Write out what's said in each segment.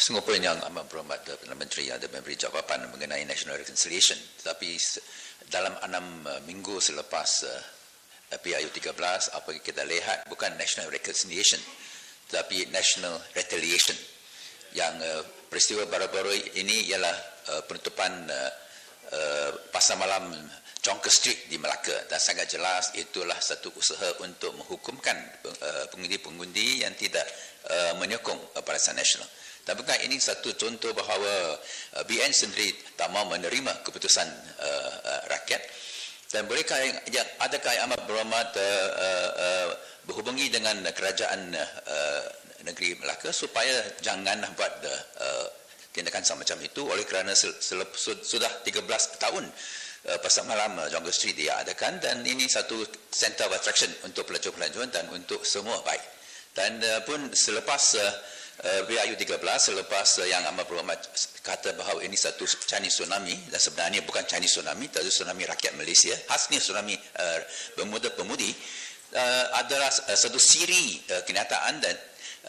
Yang amat berhormat Perdana Menteri yang ada memberi jawapan mengenai National Reconciliation. Tetapi dalam enam uh, minggu selepas uh, PIU 13, apa yang kita lihat bukan National Reconciliation, tetapi National Retaliation. Yang uh, peristiwa baru-baru ini ialah penutupan pasar malam Jonker Street di Melaka dan sangat jelas itulah satu usaha untuk menghukumkan pengundi-pengundi yang tidak menyokong Barisan Nasional. Tapi kan ini satu contoh bahawa uh, BN sendiri tak mahu menerima keputusan uh, uh, rakyat. Dan bolehkah yang adakah yang amat berhormat uh, uh, uh, berhubungi dengan kerajaan uh, negeri Melaka supaya jangan buat uh, uh, tindakan semacam itu. Oleh kerana sudah 13 tahun uh, pasal malam uh, Jungle Street dia adakan dan ini satu center of attraction untuk pelajar-pelajar dan untuk semua baik. Dan uh, pun selepas uh, uh, BIU 13 selepas yang amat berhormat kata bahawa ini satu Chinese tsunami dan sebenarnya bukan Chinese tsunami tapi tsunami rakyat Malaysia khasnya tsunami uh, bermuda pemudi uh, adalah uh, satu siri uh, kenyataan dan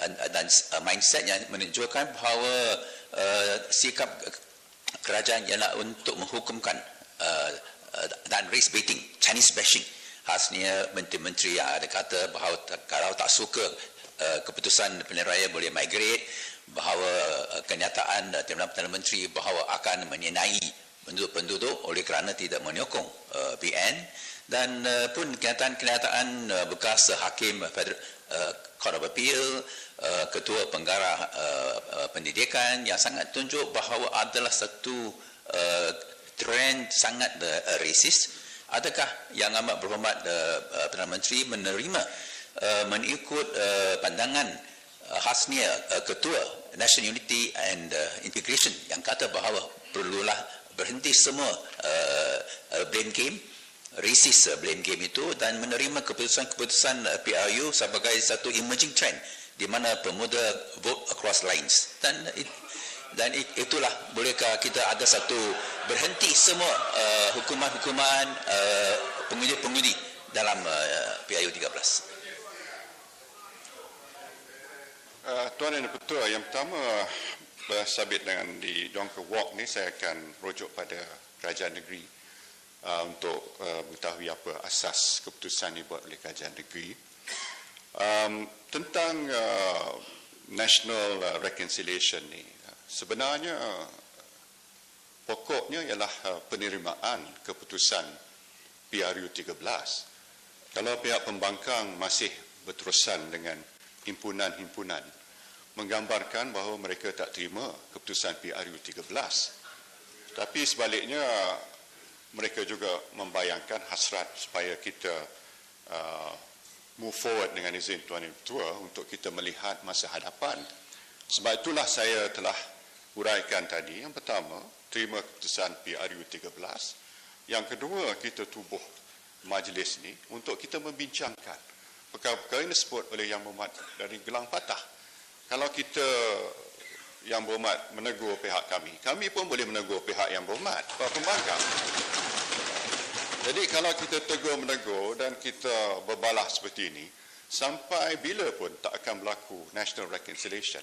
uh, dan uh, mindset yang menunjukkan bahawa uh, sikap kerajaan ialah untuk menghukumkan uh, uh, dan race baiting Chinese bashing. Khasnya menteri-menteri yang ada kata bahawa kalau tak suka Eh, keputusan pilihan raya boleh migrate bahawa uh, kenyataan uh, Timbalan Perdana Menteri bahawa akan menyenai penduduk-penduduk oleh kerana tidak menyokong uh, PN dan uh, pun kenyataan-kenyataan uh, bekas uh, hakim Federal uh, Court of Appeal uh, ketua penggarah uh, uh, pendidikan yang sangat tunjuk bahawa adalah satu uh, trend sangat uh, adakah yang amat berhormat uh, uh, Perdana Menteri menerima Uh, mengikut uh, pandangan uh, khasnya uh, ketua National Unity and uh, Integration yang kata bahawa perlulah berhenti semua uh, uh, blame game racist uh, blame game itu dan menerima keputusan-keputusan uh, PRU sebagai satu emerging trend di mana pemuda vote across lines. Dan it, dan it, itulah bolehkah kita ada satu berhenti semua uh, hukuman-hukuman uh, pengundi-pengundi dalam uh, PIU 13 Uh, Tuan dan Ketua, yang pertama bersabit dengan di Donker Walk ni saya akan rujuk pada kerajaan negeri uh, untuk uh, mengetahui apa asas keputusan dibuat oleh kerajaan negeri. Tentang national reconciliation ni, sebenarnya pokoknya ialah penerimaan keputusan PRU 13. Kalau pihak pembangkang masih berterusan dengan himpunan-himpunan menggambarkan bahawa mereka tak terima keputusan PRU 13. Tapi sebaliknya mereka juga membayangkan hasrat supaya kita uh, move forward dengan izin Tuan Ibu Ketua untuk kita melihat masa hadapan. Sebab itulah saya telah uraikan tadi. Yang pertama, terima keputusan PRU 13. Yang kedua, kita tubuh majlis ini untuk kita membincangkan perkara-perkara ini disebut oleh Yang Berhormat dari gelang patah. Kalau kita Yang Berhormat menegur pihak kami, kami pun boleh menegur pihak Yang Berhormat, para pembangkang. Jadi kalau kita tegur menegur dan kita berbalah seperti ini, sampai bila pun tak akan berlaku national reconciliation.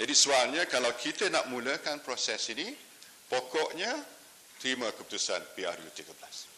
Jadi soalnya kalau kita nak mulakan proses ini, pokoknya terima keputusan PRU 13.